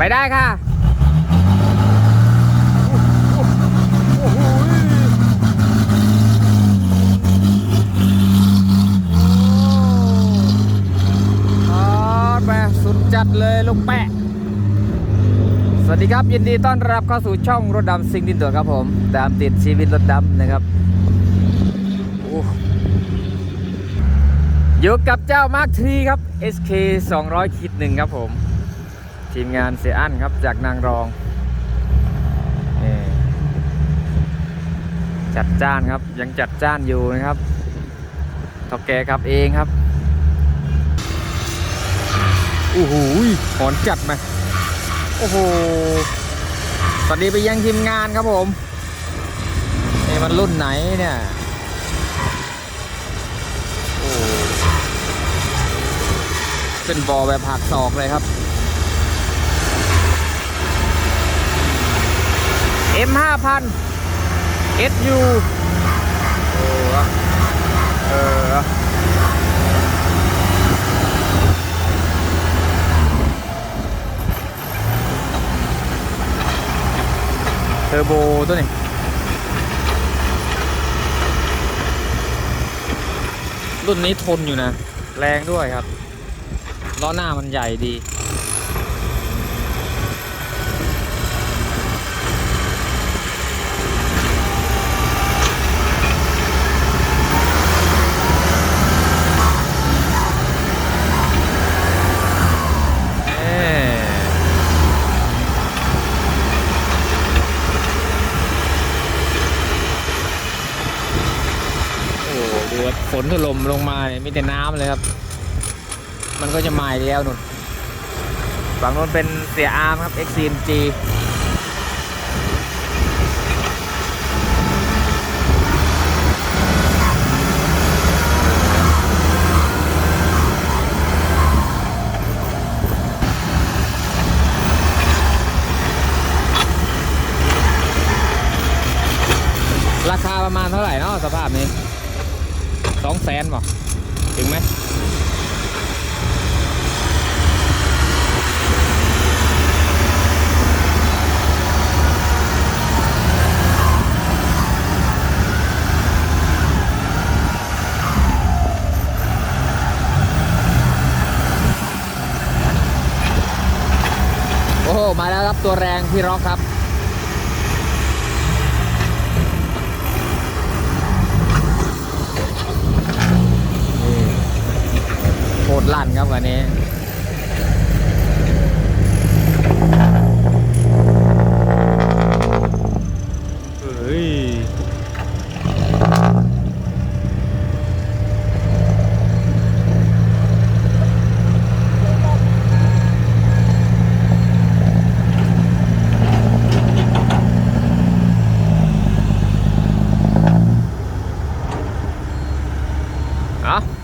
ไปได้ค่ะสุดจัดเลยลูกแปะ สวัสดีครับยินดีต้อนรับเข้าสู่ช่องรถดำซิงดินตัวครับผมตามติดชีวิตรถดำนะครับออยู่กับเจ้ามาร์คทีครับ SK 200คิดหนึ่งครับผม ทีมงานเสียอั้นครับจากนางรองจัดจ้านครับยังจัดจ้านอยู่นะครับท่าแกครับเองครับโอ้โหหอนจัดไหมโอ้โหสวัสดีไปยังทีมงานครับผมนี่มันรุ่นไหนเนี่ยโอ้เป็นบอแบบผักศอกเลยครับ M ห้าพัน SU โอ้เออเทอร์โบตัวนี้รุ่นนี้ทนอยู่นะ แรงด้วยครับล้อหน้ามันใหญ่ดี ดูว่าฝนถล่มลงมาเนี่ยมีแต่น้ำเลยครับ มันก็จะมาอีกแล้วนุ่นฝั่งนู้นเป็นเสียอาร์มครับ XCMG ราคาประมาณเท่าไหร่เนาะสภาพนี้ แสนบอกถึงไหมโอ้มาแล้วครับตัวแรงพี่ร็อกครับ โคตร ลั่นครับวันนี้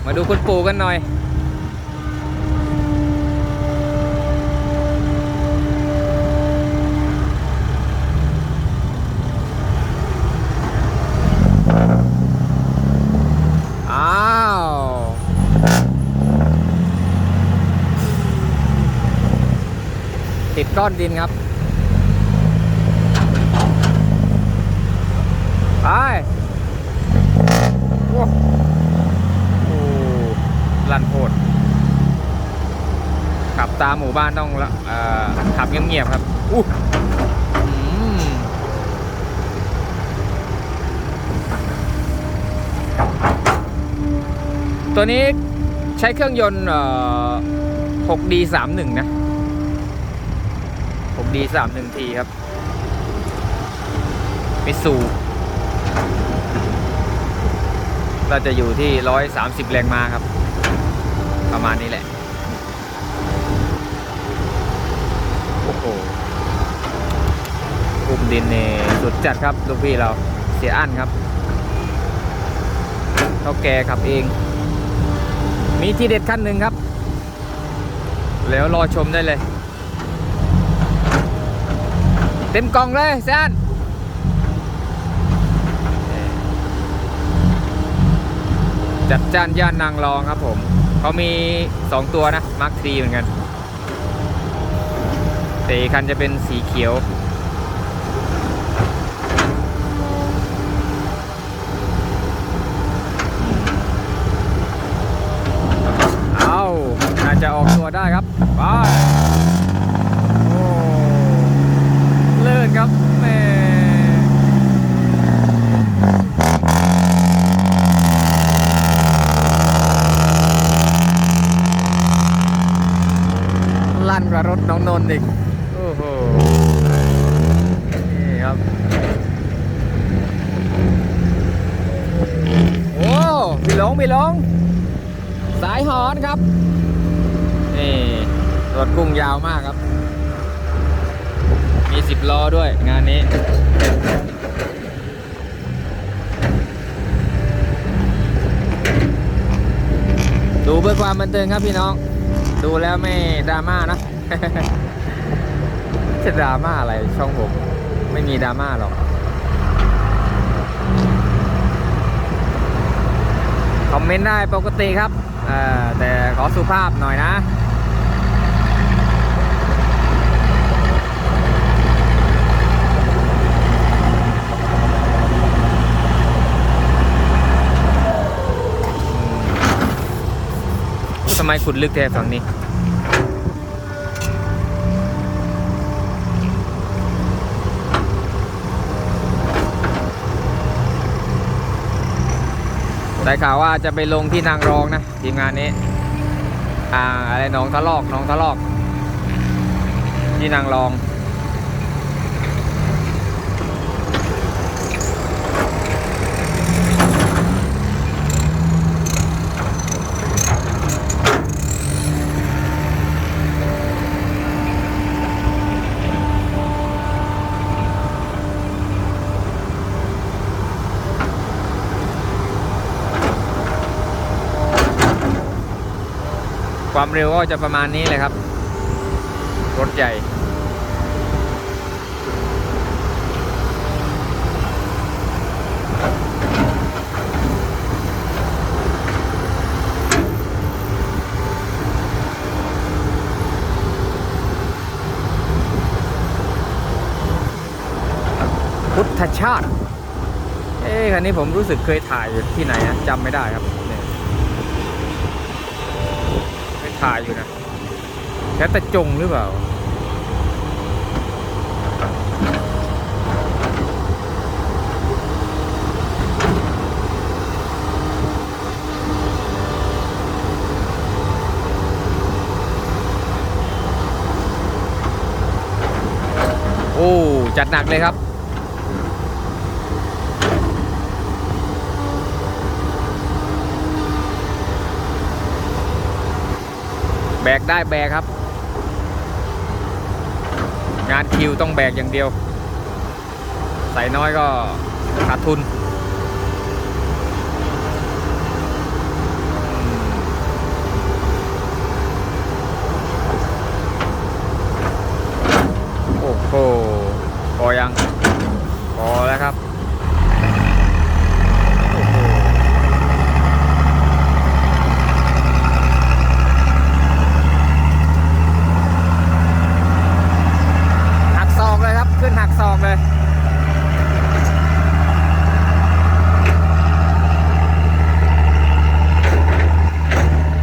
มาดูคุณปู่กันหน่อย อ้าว ติดก้อนดินครับ ไป โอ้โอ้ลันโพดขับตามหมู่บ้านต้องอขับเงียบๆครับอู้ตัวนี้ใช้เครื่องยนต์เอ่ อ 6D 31นะ 6D 31 T ครับ มิสูก็จะอยู่ที่130แรงมาครับ ประมาณนี้แหละ โอ้โหอุ้มดินเนี่ยสุดจัดครับลูกพี่เราเสียอั้นครับเท่าแกขับเอง มีที่เด็ดขั้นหนึ่งครับ แล้วรอชมได้เลย เต็มกล่องเลยเสียอั้นจัดจ้านย่านนางรองครับผม เขามี 2 ตัวนะมาร์คทรีเหมือนกันแต่อีกคันจะเป็นสีเขียว เอาน่าจะออกตัวได้ครับไปโอ้เลื่อ นครับแม่ลั่นกว่ารถน้องนนท์อีกโอ้โหนี่ครับโอ้พี่หลงพี่หลงสายหอนครับนี่รถกุ้งยาวมากครับ มีสิบล้อด้วยงานนี้ ดูเพื่อความบันเทิงครับพี่น้อง ดูแล้วไม่ดราม่านะ จะดราม่าอะไรช่องผม ไม่มีดราม่าหรอกคอมเมนต์ได้ปกติครับแต่ขอสุภาพหน่อยนะ ทำไมขุดลึกแท้ฝั่งนี้ ได้ข่าวว่าจะไปลงที่นางรองนะ ทีมงานนี้ อ่าอะไรน้องทะลอกน้องทะลอก ที่นางรอง ความเร็วก็จะประมาณนี้เลยครับ รถใหญ่ พุทธชาติ เอ๊ะคันนี้ผมรู้สึกเคยถ่ายอยู่ที่ไหนนะจำไม่ได้ครับเนี่ย ไป ถ่ายอยู่นะแค่แต่จงหรือเปล่าโอ้ จัดหนักเลยครับ แบกได้แบกครับ งานคิวต้องแบกอย่างเดียว ใส่น้อยก็ขาดทุน โอ้โหพอยัง พอแล้วครับ โอ้โห หักศอกเลยครับ ขึ้นหักศอกเลย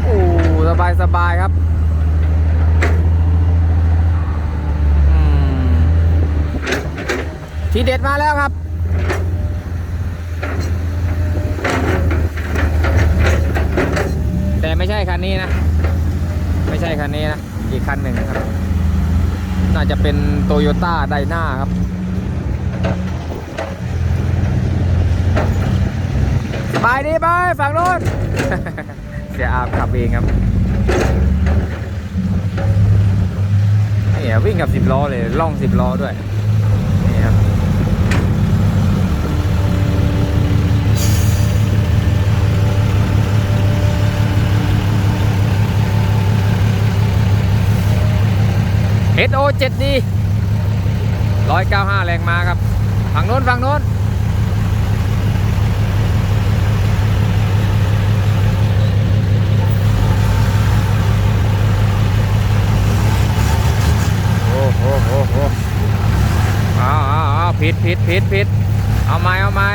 โอ้สบายสบายครับอืมทีเด็ดมาแล้วครับ แต่ไม่ใช่คั นนี้นะ ไม่ใช่คันนี้นะ อีกคันหนึ่งครับ น่าจะเป็นโตโยต้าไดนาครับสบายดีไปฝั่งโน้นเสียอาบขับเองครับนี่วิ่งกับสิบล้อเลยล่องสิบล้อด้วย นี่ครับ SO 7D 195 แรงมาครับ ฝั่งโน้น ฝั่งโน้น โอ้โหโหโอ้เอาเอาเอาผิดผิดผิดผิดเอาไม้เอาไม้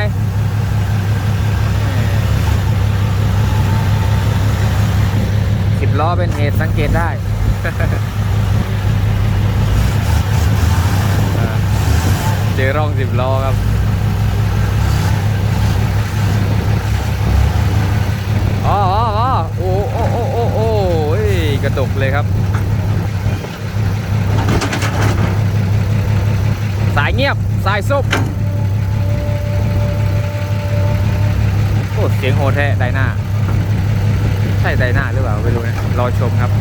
สิบล้อเป็นเหตุสังเกตได้ เออ เจอร่องสิบล้อครับอ๋ออ๋อโอ้โอ้โอ้โอ้โอ้ยกระดกเลยครับ สายเงียบ สายซุบโอ้เสียงโหดแท้ไดหน้า ใช่ไดหน้าหรือเปล่า ไม่รู้นะ รอชมครับ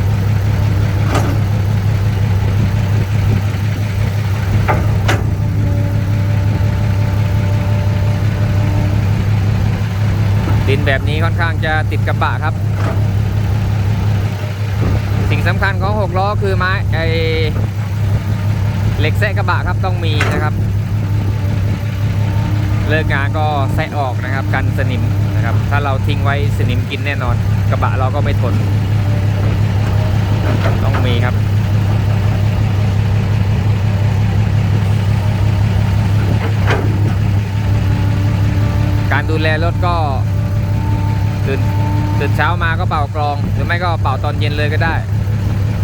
ดินแบบนี้ค่อนข้างจะติดกระบะครับ สิ่งสำคัญของหกล้อคือไม้ไอเหล็กแซะกระบะครับต้องมีนะครับ เลิกงานก็แซะออกนะครับกันสนิมนะครับ ถ้าเราทิ้งไว้สนิมกินแน่นอน กระบะเราก็ไม่ทน ต้องมีครับการดูแลรถก็ ตื่นตื่นเช้ามาก็เป่ากรอง หรือไม่ก็เป่าตอนเย็นเลยก็ได้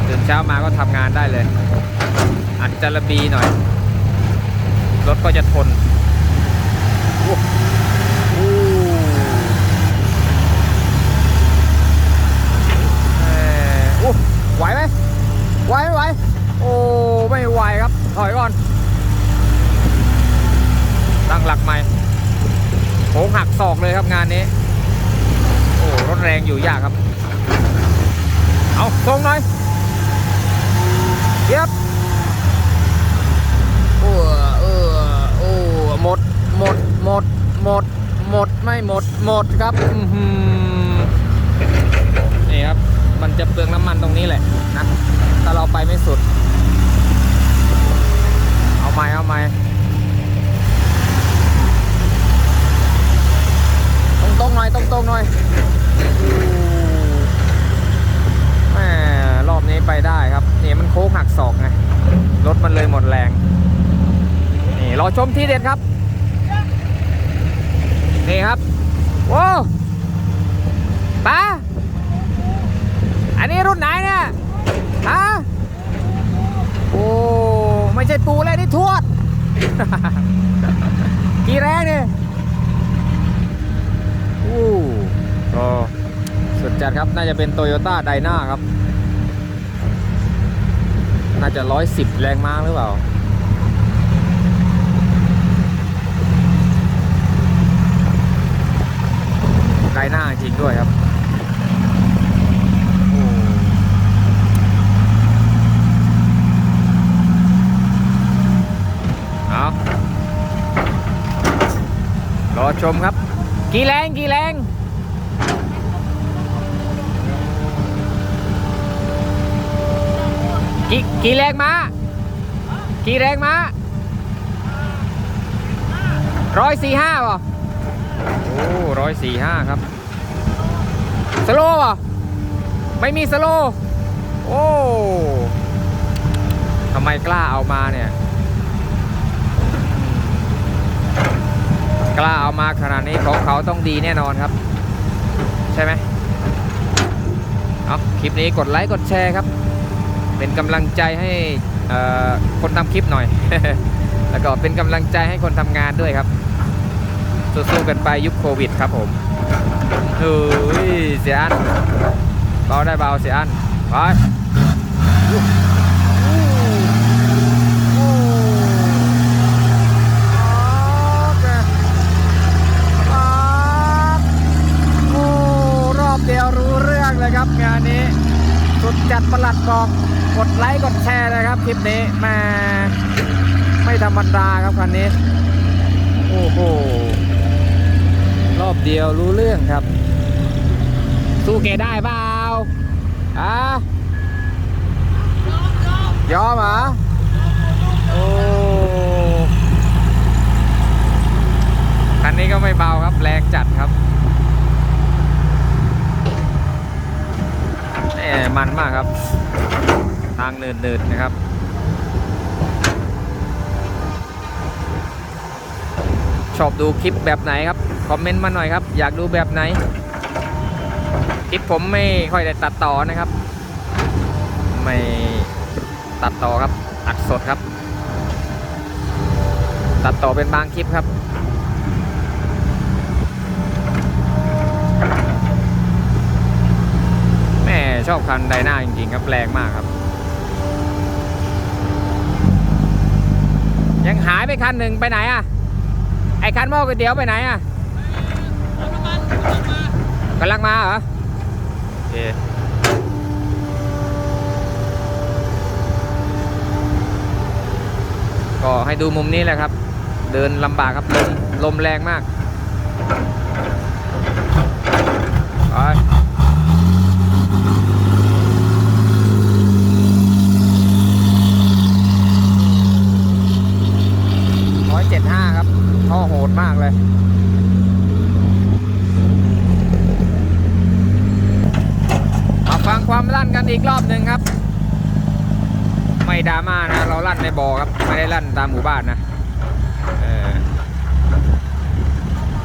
ตื่นเช้ามาก็ทำงานได้เลย อัดจระบีหน่อย รถก็จะทนโอ้โหเออโอ้ไหวไหมไหวไม่ไหวโอ้ไม่ไหวครับถอยก่อนตั้งหลักใหม่โค้งหักศอกเลยครับงานนี้ โอ้รถแรงอยู่ยากครับ เอาตรงหน่อยเย็บโอ้เออโอ้หมดหมดหมดหมดหมดไม่หมดหมดครับนี่ครับ มันจะเปลืองน้ำมันตรงนี้แหละนะถ้าเราไปไม่สุด เอาไหมเอาไมตรงตรงๆหน่อยตรงตรงๆหน่อย แหม่รอบนี้ไปได้ครับ นี่มัน โค้งหักศอกไงรถมันเลยหมดแรง นี่รอชมที่เด็ดครับ นี่ครับโว้ป้าอันนี้รุ่นไหนเนี่ยฮะโอ้ไม่ใช่ปูเลยนี่ทวดกี่แรงเนี่ยอู้ก็สุดจัดครับน่าจะเป็นโตโยต้าไดนาครับ น่าจะร้อยสิบแรงม้าหรือเปล่าไดนาจริงด้วยครับเอารอชมครับ กี่แรงกี่แรง กี่กี่แรงม้ากี่แรงม้าร้อยสี่ห้าป่ะโอ้ร้อยสี่ห้าครับ สโลว์ป่ะไม่มีสโลว์โอ้ทำไมกล้าเอามาเนี่ย กล้าเอามาขนาดนี้ของเขาต้องดีแน่นอนครับ ใช่ไหมเอาคลิปนี้กดไลค์ กดแชร์ครับ เป็นกำลังใจให้คนทำคลิปหน่อย แล้วก็เป็นกำลังใจให้คนทำงานด้วยครับ สู้ๆกันไปยุคโควิดครับผมเฮ้ยเสียอันเบาได้เบาเสียอันไปอู้อู้อู้โอเคปั๊บโอ้รอบเดียวรู้เรื่องเลยครับงานนี้ สุดจัดประหลัดบอกกดไลค์กดแชร์นะครับคลิปนี้แหมาไม่ธรรมดาครับคันนี้ โอ้โห รอบ เดียวรู้เรื่องครับ สู้แกได้เปล่าอะยอมเหรอโอ้คันนี้ก็ไม่เบาครับ แรงจัดครับแหมมันมากครับ ทางเนินๆนะครับ ชอบดูคลิปแบบไหนครับ คอมเมนต์มาหน่อยครับ อยากดูแบบไหน คลิปผมไม่ค่อยได้ตัดต่อนะครับ ไม่ตัดต่อครับอัดสดครับ ตัดต่อเป็นบางคลิปครับแม่ชอบคันไดหน้าจริงๆครับแรงมากครับ ยังหายไปคันหนึ่งไปไหนอะ ไอ้คันหม้อก๋วยเตี๋ยวไปไหนอะกำลังมาเหรอโอเคก็ให้ดูมุมนี้แหละครับ เดินลำบากครับลมลมแรงมากไปร้อยเจ็ดห้า ครับท่อโหดมากเลยมาฟังความลั่นกันอีกรอบหนึ่งครับ ไม่ดราม่านะ เราลั่นในบ่อครับ ไม่ได้ลั่นตามหมู่บ้านนะเออ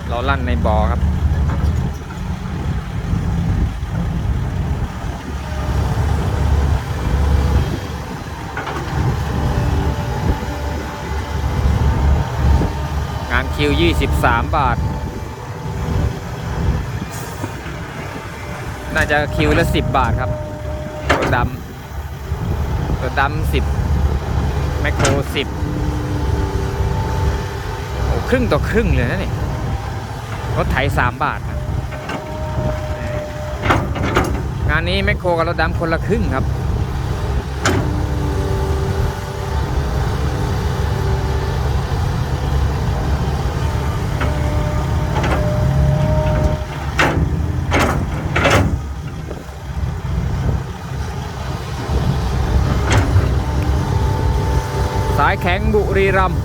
เราลั่นในบ่อครับ คิว 23 บาท น่าจะคิวละ 10 บาทครับ ตัวดำตัวดำ10แมคโคร10โอ้ครึ่งต่อครึ่งเลยนะนี่รถไถ3บาทนะงานนี้แมคโครกับรถดำคนละครึ่งครับายแข็งบุรีรัมย์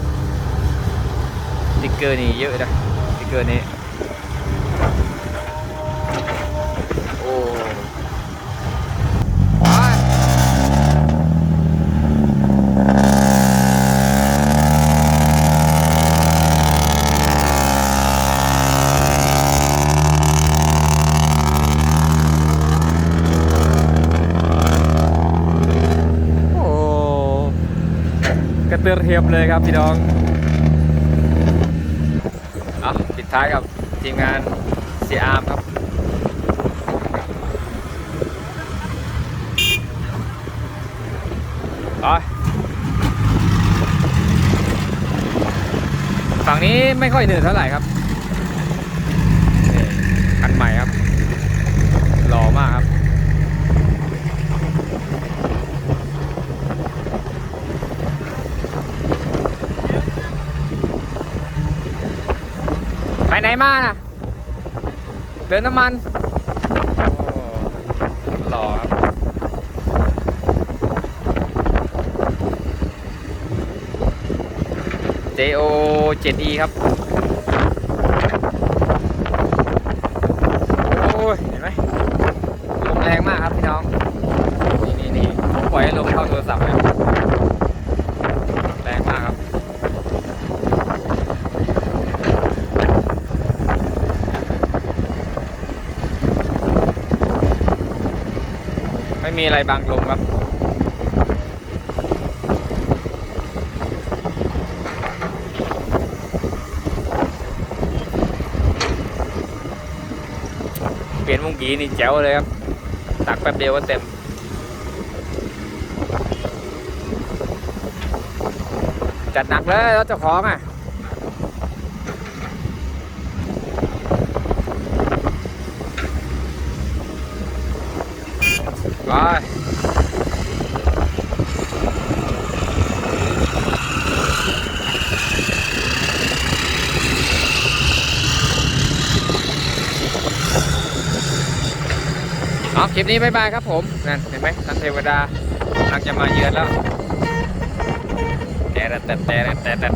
สติ๊กเกอร์นี่เยอะนะสติ๊กเกอร์นี้โอ้ไปโอ้ กระเตือเทียมเลยครับพี่น้องเอาปิดท้ายกับทีมงานเสียอาร์มครับไปฝั่งนี้ไม่ค่อยเหนื่อยเท่าไหร่ครับนี่คันใหม่ครับ หล่อมากครับ ไปไหน มาน่ะ เดินน้ำมันหล่อครับ JO 7E ครับ โอ้ย เห็นไหมลมแรงมากครับพี่น้อง นี่นี่นี่ผมปล่อยให้ลมเข้าโทรศัพท์เลยแรงมากครับ ไมีอะไรบังลมครับ เปลี่ยนมุงกีนี่แจ๋วเลยครับ ตักแป๊บเดียวก็เต็มจัดหนักเลยรถเจ้าของอะ ไปเอาคลิปนี้บายบายครับผม นั่นเห็นไหมท่านเทวดากำลังจะมาเยือนแล้วแต่แต่แต่แต่แต่